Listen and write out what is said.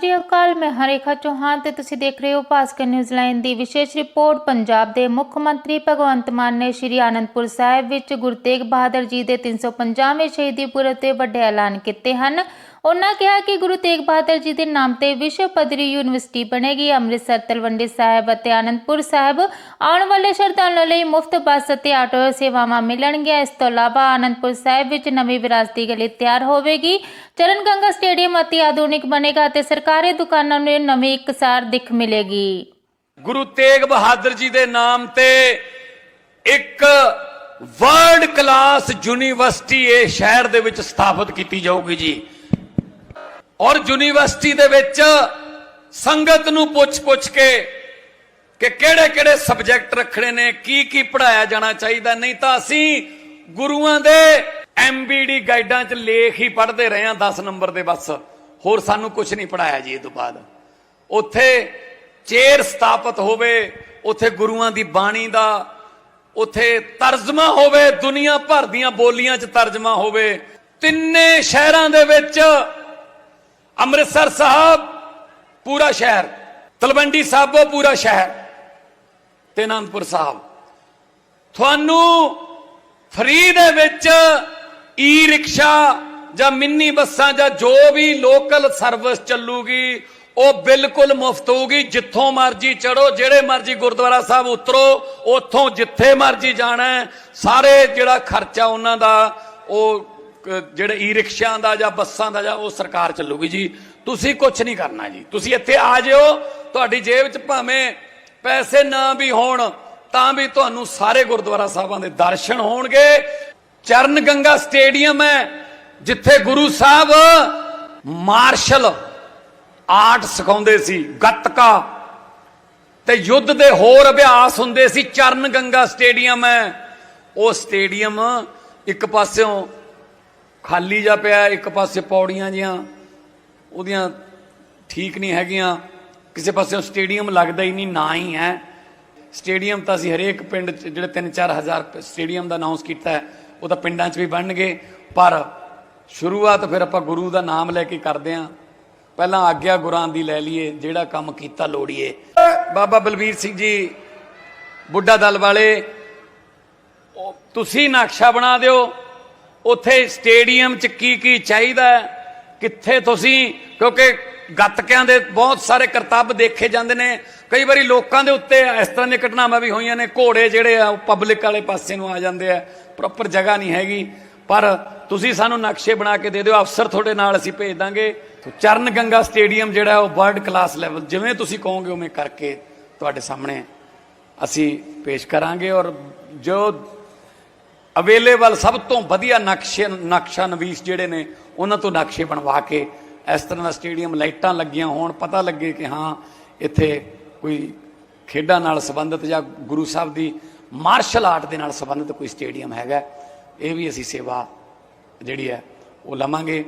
ਸ੍ਰੀ ਅਕਾਲ, ਮੈਂ ਹਰੇਖਾ ਚੌਹਾਨ ਤੇ ਤੁਸੀਂ ਦੇਖ ਰਹੇ ਹੋ ਭਾਸਕਰ ਨਿਊਜ਼ ਲਾਈਨ ਦੀ ਵਿਸ਼ੇਸ਼ ਰਿਪੋਰਟ। ਪੰਜਾਬ ਦੇ ਮੁੱਖ ਮੰਤਰੀ ਭਗਵੰਤ ਮਾਨ ਨੇ ਸ਼੍ਰੀ ਆਨੰਦਪੁਰ ਸਾਹਿਬ ਵਿੱਚ ਗੁਰੂ ਤੇਗ ਬਹਾਦਰ ਜੀ ਦੇ 350ਵੇਂ ਸ਼ਹੀਦੀ ਪੁਰਬ ਤੇ ਵੱਡੇ ਐਲਾਨ ਕੀਤੇ ਹਨ। ਉਹਨਾਂ ਕਿਹਾ ਕਿ ਗੁਰੂ ਤੇਗ ਬਹਾਦਰ ਜੀ ਦੇ ਨਾਮ ਤੇ ਵਿਸ਼ਵ ਪੱਧਰੀ ਯੂਨੀਵਰਸਿਟੀ ਬਣੇਗੀ। ਅੰਮ੍ਰਿਤਸਰ, ਤਲਵੰਡੀ ਸਾਹਿਬ ਅਤੇ ਆਨੰਦਪੁਰ ਸਾਹਿਬ ਆਉਣ ਵਾਲੇ ਸ਼ਰਧਾਲੂਆਂ ਲਈ ਮੁਫਤ ਬੱਸ ਅਤੇ ਆਟੋ ਸੇਵਾਵਾਂ ਮਿਲਣਗੀਆਂ। ਇਸ ਤੋਂ ਇਲਾਵਾ ਆਨੰਦਪੁਰ ਸਾਹਿਬ ਵਿੱਚ ਨਵੀਂ ਵਿਰਾਸਤੀ ਗਲੀ ਤਿਆਰ ਹੋਵੇਗੀ। ਚਰਨ ਗੰਗਾ ਸਟੇਡੀਅਮ ਅਤੀ ਆਧੁਨਿਕ ਬਣੇਗਾ ਅਤੇ ਸਰਕਾਰੀ ਦੁਕਾਨਾਂ ਨੂੰ ਨਵੀਂ ਇਕਸਾਰ ਦਿੱਖ ਮਿਲੇਗੀ। ਗੁਰੂ ਤੇਗ ਬਹਾਦਰ ਜੀ ਦੇ ਨਾਮ ਤੇ ਇੱਕ ਵਰਲਡ ਕਲਾਸ ਯੂਨੀਵਰਸਿਟੀ ਇਹ ਸ਼ਹਿਰ ਦੇ ਵਿੱਚ ਸਥਾਪਿਤ ਕੀਤੀ ਜਾਊਗੀ ਜੀ। ਔਰ ਯੂਨੀਵਰਸਿਟੀ ਦੇ ਵਿੱਚ ਸੰਗਤ ਨੂੰ ਪੁੱਛ-ਪੁੱਛ ਕੇ ਕਿ ਕਿਹੜੇ-ਕਿਹੜੇ ਸਬਜੈਕਟ ਰੱਖਣੇ ਨੇ ਕੀ ਕੀ ਪੜਾਇਆ ਜਾਣਾ ਚਾਹੀਦਾ, ਨਹੀਂ ਤਾਂ ਅਸੀਂ ਗੁਰੂਆਂ ਦੇ ਐਮਬੀਡੀ ਗਾਈਡਾਂ 'ਚ ਲੇਖ ਹੀ ਪੜ੍ਹਦੇ ਰਹੇ ਹਾਂ 10 ਨੰਬਰ ਦੇ ਬਸ। ਹੋਰ ਸਾਨੂੰ ਕੁਝ ਨਹੀਂ ਪੜਾਇਆ ਜੀ ਇਹ ਤੋਂ ਬਾਅਦ। ਉੱਥੇ ਚੇਅਰ ਸਥਾਪਿਤ ਹੋਵੇ, ਉੱਥੇ ਗੁਰੂਆਂ ਦੀ ਬਾਣੀ ਦਾ, ਉੱਥੇ ਤਰਜਮਾ ਹੋਵੇ, ਦੁਨੀਆ ਭਰ ਦੀਆਂ ਬੋਲੀਆਂ 'ਚ ਤਰਜਮਾ ਹੋਵੇ, ਤਿੰਨੇ ਸ਼ਹਿਰਾਂ ਦੇ ਵਿੱਚ ਅੰਮ੍ਰਿਤਸਰ ਸਾਹਿਬ, ਪੂਰਾ ਸ਼ਹਿਰ। ਤਲਵੰਡੀ ਸਾਬੋ ਪੂਰਾ ਸ਼ਹਿਰ। ਤੇ ਅਨੰਦਪੁਰ ਸਾਹਿਬ। ਤੁਹਾਨੂੰ ਫਰੀ ਦੇ ਵਿੱਚ ਈ ਰਿਕਸ਼ਾ ਜਾਂ ਮਿੰਨੀ ਬੱਸਾਂ ਜਾਂ ਜੋ ਵੀ ਲੋਕਲ ਸਰਵਿਸ ਚੱਲੂਗੀ, ਉਹ ਬਿਲਕੁਲ ਮੁਫਤ ਹੋਊਗੀ। ਜਿੱਥੋਂ ਮਰਜ਼ੀ ਚੜੋ ਜਿਹੜੇ ਮਰਜ਼ੀ ਗੁਰਦੁਆਰਾ ਸਾਹਿਬ ਉਤਰੋ, ਉੱਥੋਂ ਜਿੱਥੇ ਮਰਜ਼ੀ ਜਾਣਾ ਸਾਰੇ ਜਿਹੜਾ ਖਰਚਾ ਉਹਨਾਂ ਦਾ, ਉਹ ਜਿਹੜੇ ਈ ਰਿਕਸ਼ਿਆਂ ਦਾ ਜਾਂ ਬੱਸਾਂ ਦਾ ਜਾਂ ਉਹ ਸਰਕਾਰ ਚੱਲੂਗੀ ਜੀ, ਤੁਸੀਂ ਕੁਝ ਨਹੀਂ ਕਰਨਾ ਜੀ। ਤੁਸੀਂ ਇੱਥੇ ਆ ਜਿਓ, ਤੁਹਾਡੀ ਜੇਬ 'ਚ ਭਾਵੇਂ ਪੈਸੇ ਨਾ ਵੀ ਹੋਣ, ਤਾਂ ਵੀ ਤੁਹਾਨੂੰ ਸਾਰੇ ਗੁਰਦੁਆਰਾ ਸਾਹਿਬਾਂ ਦੇ ਦਰਸ਼ਨ ਹੋਣਗੇ। ਚਰਨ ਗੰਗਾ ਸਟੇਡੀਅਮ ਹੈ, ਜਿੱਥੇ ਗੁਰੂ ਸਾਹਿਬ ਮਾਰਸ਼ਲ ਆਰਟ ਸਿਖਾਉਂਦੇ ਸੀ, ਗੱਤਕਾ। ਤੇ ਯੁੱਧ ਦੇ ਹੋਰ ਅਭਿਆਸ ਹੁੰਦੇ ਸੀ, ਚਰਨ ਗੰਗਾ ਸਟੇਡੀਅਮ ਹੈ। ਉਹ ਸਟੇਡੀਅਮ ਇੱਕ ਪਾਸਿਓਂ ਖਾਲੀ ਜਾ ਪਿਆ, ਇੱਕ ਪਾਸੇ ਪੌੜੀਆਂ ਜੀਆਂ ਉਹਦੀਆਂ ਠੀਕ ਨਹੀਂ ਹੈਗੀਆਂ। ਕਿਸੇ ਪਾਸਿਓਂ ਸਟੇਡੀਅਮ ਲੱਗਦਾ ਹੀ ਨਹੀਂ, ਨਾ ਹੀ ਹੈ। ਸਟੇਡੀਅਮ ਤਾਂ ਅਸੀਂ ਹਰੇਕ ਪਿੰਡ 'ਚ, ਜਿਹੜੇ 3-4 ਹਜ਼ਾਰ ਸਟੇਡੀਅਮ ਦਾ ਅਨਾਉਂਸ ਕੀਤਾ ਹੈ, ਉਹ ਤਾਂ ਪਿੰਡਾਂ 'ਚ ਵੀ ਬਣਨਗੇ। ਪਰ ਸ਼ੁਰੂਆਤ ਫਿਰ ਆਪਾਂ ਗੁਰੂ ਦਾ ਨਾਮ ਲੈ ਕੇ ਕਰਦੇ ਆਂ ਪਹਿਲਾਂ ਆਗਿਆ ਗੁਰਾਂ ਦੀ ਲੈ ਲਈਏ, ਜਿਹੜਾ ਕੰਮ ਕੀਤਾ ਲੋੜੀਏ। ਬਾਬਾ ਬਲਬੀਰ ਸਿੰਘ ਜੀ, ਬੁੱਢਾ ਦਲ ਵਾਲੇ ਤੁਸੀਂ ਨਕਸ਼ਾ ਬਣਾ ਦਿਓ। ਉੱਥੇ ਸਟੇਡੀਅਮ 'ਚ ਕੀ ਕੀ ਚਾਹੀਦਾ ਕਿੱਥੇ ਤੁਸੀਂ? ਕਿਉਂਕਿ ਗੱਤਕਿਆਂ ਦੇ ਬਹੁਤ ਸਾਰੇ ਕਰਤੱਵ ਦੇਖੇ ਜਾਂਦੇ ਨੇ। ਕਈ ਵਾਰੀ ਲੋਕਾਂ ਦੇ ਉੱਤੇ ਇਸ ਤਰ੍ਹਾਂ ਦੀਆਂ ਘਟਨਾਵਾਂ ਵੀ ਹੋਈਆਂ ਨੇ। ਘੋੜੇ ਜਿਹੜੇ ਆ, ਉਹ ਪਬਲਿਕ ਵਾਲੇ ਪਾਸੇ ਨੂੰ ਆ ਜਾਂਦੇ ਆ। ਪ੍ਰੋਪਰ ਜਗ੍ਹਾ ਨਹੀਂ ਹੈਗੀ। ਪਰ ਤੁਸੀਂ ਸਾਨੂੰ ਨਕਸ਼ੇ ਬਣਾ ਕੇ ਦੇ ਦਿਓ। ਅਫਸਰ ਤੁਹਾਡੇ ਨਾਲ ਅਸੀਂ ਭੇਜ ਦਾਂਗੇ। ਚਰਨ ਗੰਗਾ ਸਟੇਡੀਅਮ ਜਿਹੜਾ, ਉਹ ਵਰਲਡ ਕਲਾਸ ਲੈਵਲ ਜਿਵੇਂ ਤੁਸੀਂ ਕਹੋਗੇ ਉਵੇਂ ਕਰਕੇ ਤੁਹਾਡੇ ਸਾਹਮਣੇ ਅਸੀਂ ਪੇਸ਼ ਕਰਾਂਗੇ। ਔਰ ਜੋ ਅਵੇਲੇਬਲ ਸਭ ਤੋਂ ਵਧੀਆ ਨਕਸ਼ੇ ਨਕਸ਼ਾ ਨਵੀਸ ਜਿਹੜੇ ਨੇ, ਉਹਨਾਂ ਤੋਂ ਨਕਸ਼ੇ ਬਣਵਾ ਕੇ ਇਸ ਤਰ੍ਹਾਂ ਦਾ ਸਟੇਡੀਅਮ ਲਾਈਟਾਂ ਲੱਗੀਆਂ ਹੋਣ, ਪਤਾ ਲੱਗੇ ਕਿ ਹਾਂ, ਇੱਥੇ ਕੋਈ ਖੇਡਾਂ ਨਾਲ ਸੰਬੰਧਿਤ ਜਾਂ ਗੁਰੂ ਸਾਹਿਬ ਦੀ ਮਾਰਸ਼ਲ ਆਰਟ ਦੇ ਨਾਲ ਸੰਬੰਧਿਤ ਕੋਈ ਸਟੇਡੀਅਮ ਹੈਗਾ। ਇਹ ਵੀ ਅਸੀਂ ਸੇਵਾ ਜਿਹੜੀ ਹੈ, ਉਹ ਲਵਾਂਗੇ।